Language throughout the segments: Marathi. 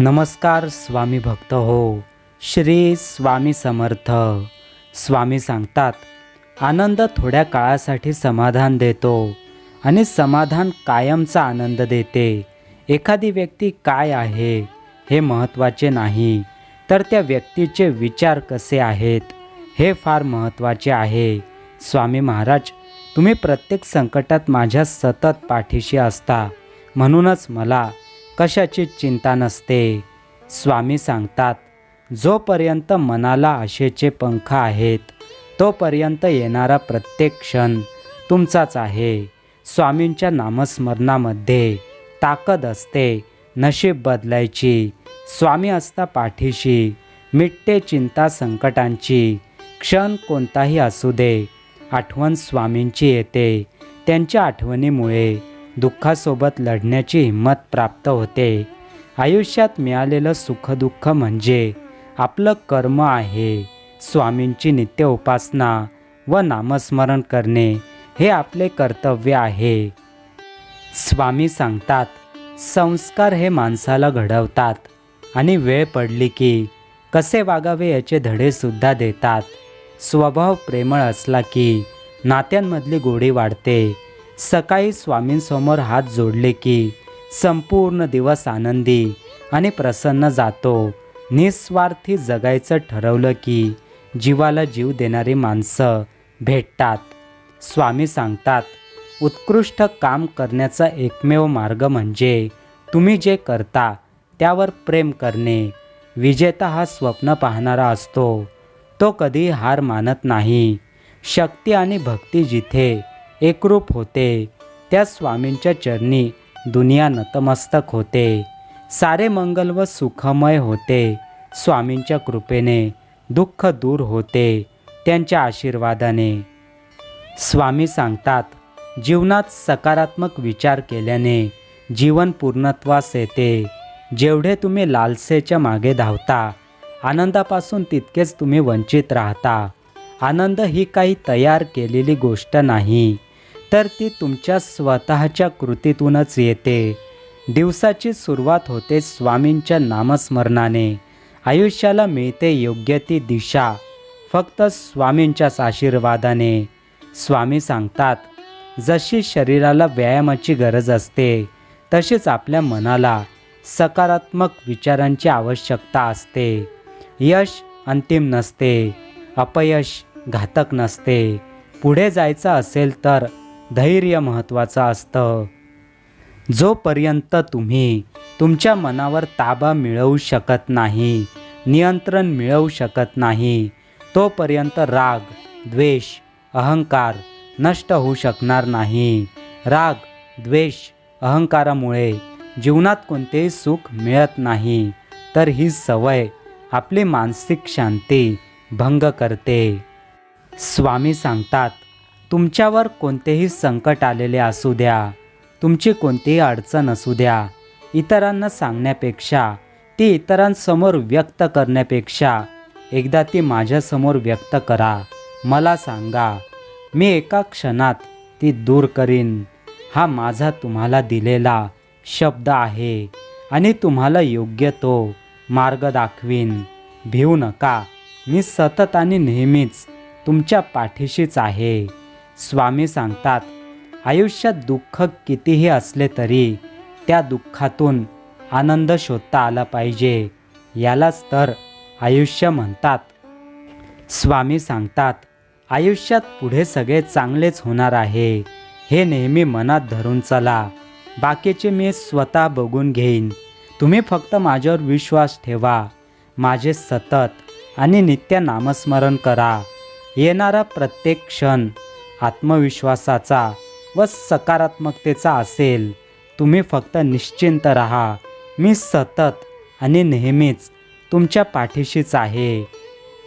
नमस्कार स्वामी भक्त हो. श्री स्वामी समर्थ. स्वामी सांगतात आनंद थोड्या काळासाठी समाधान देतो आणि समाधान कायमचा आनंद देते. एखादी व्यक्ती काय आहे हे महत्त्वाचे नाही तर त्या व्यक्तीचे विचार कसे आहेत हे फार महत्त्वाचे आहे. स्वामी महाराज तुम्ही प्रत्येक संकटात माझ्या सतत पाठीशी असता म्हणूनच मला कशाची चिंता नसते. स्वामी सांगतात जोपर्यंत मनाला आशेचे पंख आहेत तोपर्यंत येणारा प्रत्येक क्षण तुमचाच आहे. स्वामींच्या नामस्मरणामध्ये ताकद असते नशीब बदलायची स्वामी असता पाठीशी मिटते चिंता संकटांची क्षण कोणताही असू दे. आठवण स्वामींची येते त्यांच्या आठवणीमुळे दुःखासोबत लढण्याची हिंमत प्राप्त होते. आयुष्यात मिळालेलं सुखदुःख म्हणजे आपलं कर्म आहे. स्वामींची नित्य उपासना व नामस्मरण करणे हे आपले कर्तव्य आहे. स्वामी सांगतात संस्कार हे माणसाला घडवतात आणि वेळ पडली की कसे वागावे याचे धडेसुद्धा देतात. स्वभाव प्रेमळ असला की नात्यांमधली गोडी वाढते सकाळी स्वामींसमोर हात जोडले की संपूर्ण दिवस आनंदी आणि प्रसन्न जातो. निस्वार्थी जगायचं ठरवलं की जीवाला जीव देणारी माणसं भेटतात. स्वामी सांगतात उत्कृष्ट काम करण्याचा एकमेव मार्ग म्हणजे तुम्ही जे करता त्यावर प्रेम करणे. विजेता हा स्वप्न पाहणारा असतो. तो कधी हार मानत नाही. शक्ती आणि भक्ती जिथे एकरूप होते. त्या स्वामींच्या चरणी दुनिया नतमस्तक होते. सारे मंगल व सुखमय होते. स्वामींच्या कृपेने दुःख दूर होते त्यांच्या आशीर्वादाने. स्वामी सांगतात जीवनात सकारात्मक विचार केल्याने जीवन पूर्णत्वास येते. जेवढे तुम्ही लालसेच्या मागे धावता आनंदापासून तितकेच तुम्ही वंचित राहता. आनंद ही काही तयार केलेली गोष्ट नाही. तर ती तुमच्या स्वतःच्या कृतीतूनच येते. दिवसाची सुरुवात होते स्वामींच्या नामस्मरणाने. आयुष्याला मिळते योग्य ती दिशा फक्त स्वामींच्याच आशीर्वादाने. स्वामी सांगतात जशी शरीराला व्यायामाची गरज असते तशीच आपल्या मनाला सकारात्मक विचारांची आवश्यकता असते. यश अंतिम नसते अपयश घातक नसते. पुढे जायचं असेल तर धैर्य महत्त्वाचं असतं. जोपर्यंत तुम्ही तुमच्या मनावर ताबा मिळवू शकत नाही नियंत्रण मिळवू शकत नाही तोपर्यंत राग द्वेष अहंकार नष्ट होऊ शकणार नाही. राग द्वेष अहंकारामुळे जीवनात कोणतेही सुख मिळत नाही तर ही सवय आपली मानसिक शांती भंग करते. स्वामी सांगतात तुमच्यावर कोणतेही संकट आलेले असू द्या. तुमची कोणतीही अडचण असू द्या. इतरांना सांगण्यापेक्षा ती इतरांसमोर व्यक्त करण्यापेक्षा एकदा ती माझ्यासमोर व्यक्त करा. मला सांगा मी एका क्षणात ती दूर करीन. हा माझा तुम्हाला दिलेला शब्द आहे आणि तुम्हाला योग्य तो मार्ग दाखवीन. भिवू नका. मी सतत आणि नेहमीच तुमच्या पाठीशीच आहे. स्वामी सांगतात आयुष्यात दुःख कितीही असले तरी त्या दुःखातून आनंद शोधता आला पाहिजे यालाच तर आयुष्य म्हणतात. स्वामी सांगतात आयुष्यात पुढे सगळे चांगलेच होणार आहे हे नेहमी मनात धरून चला बाकीचे मी स्वतः बघून घेईन. तुम्ही फक्त माझ्यावर विश्वास ठेवा माझे सतत आणि नित्य नामस्मरण करा. येणारा प्रत्येक क्षण आत्मविश्वासाचा व सकारात्मकतेचा असेल. तुम्ही फक्त निश्चिंत राहा. मी सतत आणि नेहमीच तुमच्या पाठीशीच आहे.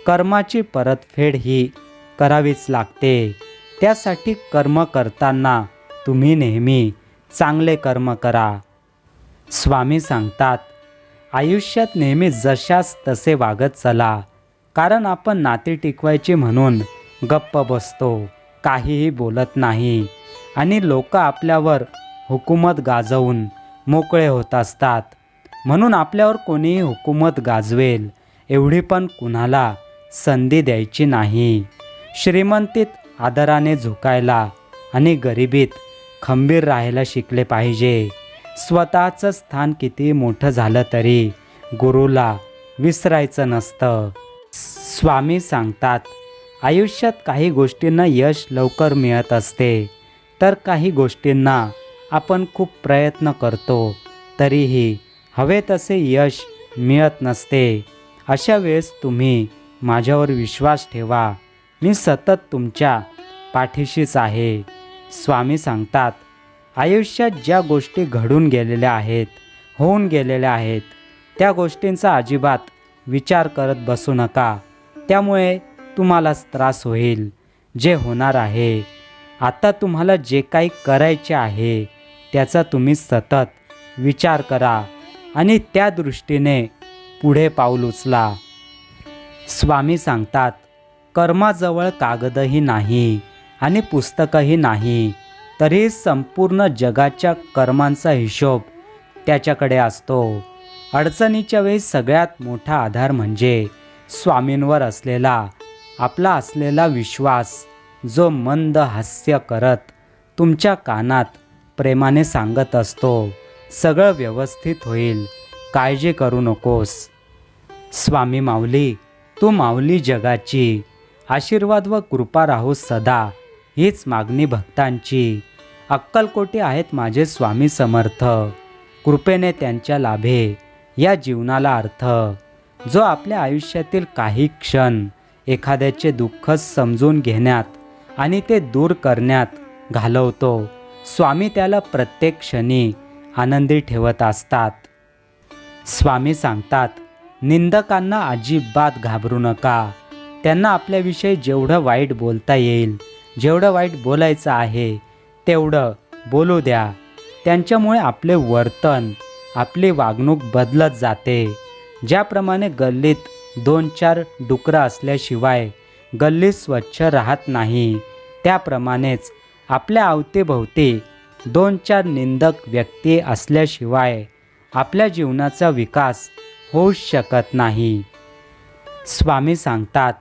कर्माची परतफेड ही करावीच लागते. त्यासाठी कर्म करताना तुम्ही नेहमी चांगले कर्म करा. स्वामी सांगतात आयुष्यात नेहमी जशास तसे वागत चला. कारण आपण नाती टिकवायची म्हणून गप्प बसतो. काहीही बोलत नाही. आणि लोक आपल्यावर हुकूमत गाजवून मोकळे होत असतात. म्हणून आपल्यावर कोणीही हुकूमत गाजवेल एवढी पण कुणाला संधी द्यायची नाही. श्रीमंतीत आदराने झुकायला आणि गरिबीत खंबीर राहायला शिकले पाहिजे. स्वतःचं स्थान किती मोठं झालं तरी गुरुला विसरायचं नसतं. स्वामी सांगतात आयुष्यात काही गोष्टींना यश लवकर मिळत असते. तर काही गोष्टींना आपण खूप प्रयत्न करतो तरीही हवे तसे यश मिळत नसते. अशा वेळेस तुम्ही माझ्यावर विश्वास ठेवा. मी सतत तुमच्या पाठीशीच आहे. स्वामी सांगतात आयुष्यात ज्या गोष्टी घडून गेलेल्या आहेत होऊन गेलेल्या आहेत त्या गोष्टींचा अजिबात विचार करत बसू नका. त्यामुळे तुम्हालाच त्रास होईल जे होणार आहे. आता तुम्हाला जे काही करायचे आहे त्याचा तुम्ही सतत विचार करा आणि त्या दृष्टीने पुढे पाऊल उचला. स्वामी सांगतात कर्माजवळ कागदही नाही आणि पुस्तकही नाही तरी संपूर्ण जगाच्या कर्मांचा हिशोब त्याच्याकडे असतो. अडचणीच्या वेळी सगळ्यात मोठा आधार म्हणजे स्वामींवर असलेला आपला असलेला विश्वास जो मंद हास्य करत तुमच्या कानात प्रेमाने सांगत असतो सगळं व्यवस्थित होईल काळजी करू नकोस. स्वामी माऊली तू माऊली जगाची आशीर्वाद व कृपा राहू सदा हीच मागणी भक्तांची. अक्कलकोटी आहेत माझे स्वामी समर्थ कृपेने त्यांच्या लाभे या जीवनाला अर्थ. जो आपल्या आयुष्यातील काही क्षण एखाद्याचे दुःख समजून घेण्यात आणि ते दूर करण्यात घालवतो. स्वामी त्याला प्रत्येक क्षणी आनंदी ठेवत असतात. स्वामी सांगतात निंदकांना अजिबात घाबरू नका. त्यांना आपल्याविषयी जेवढं वाईट बोलता येईल जेवढं वाईट बोलायचं आहे तेवढं बोलू द्या. त्यांच्यामुळे आपले वर्तन आपली वागणूक बदलत जाते. ज्याप्रमाणे गल्लीत दोन चार डुकरं असल्याशिवाय गल्ली स्वच्छ राहत नाही. त्याप्रमाणेच आपल्या अवतीभोवती दोन चार निंदक व्यक्ती असल्याशिवाय आपल्या जीवनाचा विकास होऊच शकत नाही. स्वामी सांगतात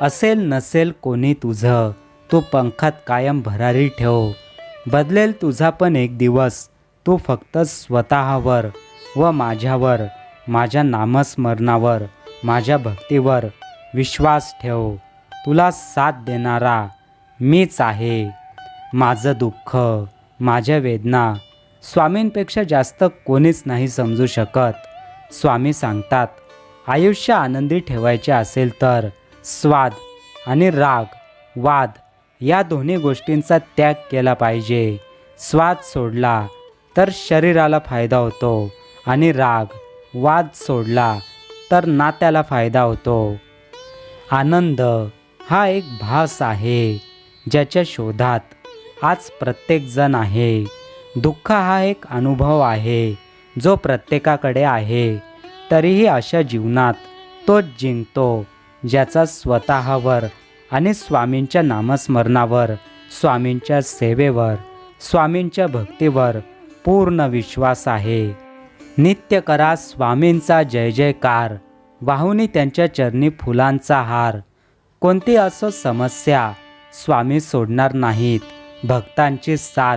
असेल नसेल कोणी तुझं तू पंखात कायम भरारी ठेव. बदलेल तुझा पण एक दिवस तू फक्त स्वतःवर व माझ्यावर माझ्या नामस्मरणावर माझ्या भक्तीवर विश्वास ठेव. तुला साथ देणारा मीच आहे. माझं दुःख माझ्या वेदना स्वामींपेक्षा जास्त कोणीच नाही समजू शकत. स्वामी सांगतात आयुष्य आनंदी ठेवायचे असेल तर स्वाद आणि राग वाद या दोन्ही गोष्टींचा त्याग केला पाहिजे. स्वाद सोडला तर शरीराला फायदा होतो आणि राग वाद सोडला तर नात्याला फायदा होतो. आनंद हा एक भास आहे ज्याच्या शोधात आज प्रत्येकजण आहे. दुःख हा एक अनुभव आहे जो प्रत्येकाकडे आहे. तरीही अशा जीवनात तोच जिंकतो ज्याचा स्वतःवर आणि स्वामींच्या नामस्मरणावर स्वामींच्या सेवेवर स्वामींच्या भक्तीवर पूर्ण विश्वास आहे. नित्य करा स्वामींचा जय जयकार वाहुनी त्यांच्या चरणी फुलांचा हार. कोणती असो समस्या स्वामी सोडणार नाहीत. भक्तांची साथ.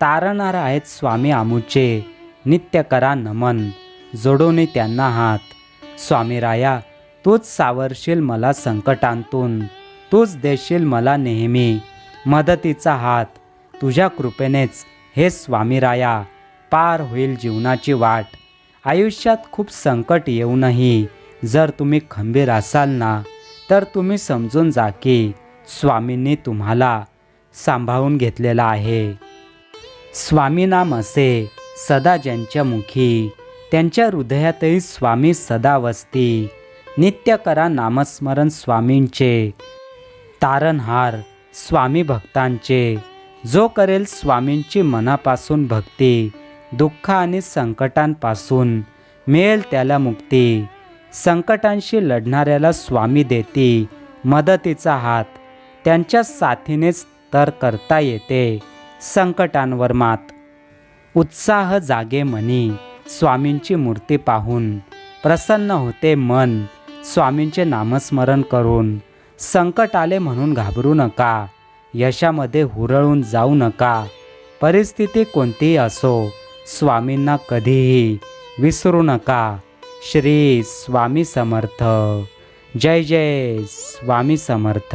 तारणार आहेत स्वामी आमुचे. नित्य करा नमन. जोडोने त्यांना हात. स्वामी राया तूच सावरशील मला संकटांतून. तूच देशील मला नेहमी. मदतीचा हात. तुझ्या कृपेनेच. हे स्वामी राया. पार होईल जीवनाची वाट. आयुष्यात खूप संकट येऊनही जर तुम्ही खंबीर असाल ना तर तुम्ही समजून जा की स्वामींनी तुम्हाला सांभाळून घेतलेला आहे. स्वामी नाम असे सदा ज्यांच्या मुखी त्यांच्या हृदयातही स्वामी सदा वसती. नित्य करा नामस्मरण स्वामींचे. तारणहार स्वामी भक्तांचे. जो करेल स्वामींची मनापासून भक्ती दुःख आणि संकटांपासून मिळेल त्याला मुक्ती. संकटांशी लढणाऱ्याला स्वामी देती मदतीचा हात. त्यांच्या साथीनेच तर करता येते संकटांवर मात. उत्साह जागे मनी स्वामींची मूर्ती पाहून. प्रसन्न होते मन स्वामींचे नामस्मरण करून. संकट आले म्हणून घाबरू नका यशामध्ये हुरळून जाऊ नका. परिस्थिती कोणतीही असो स्वामींना कधीही विसरू नका. श्री स्वामी समर्थ. जय जय स्वामी समर्थ.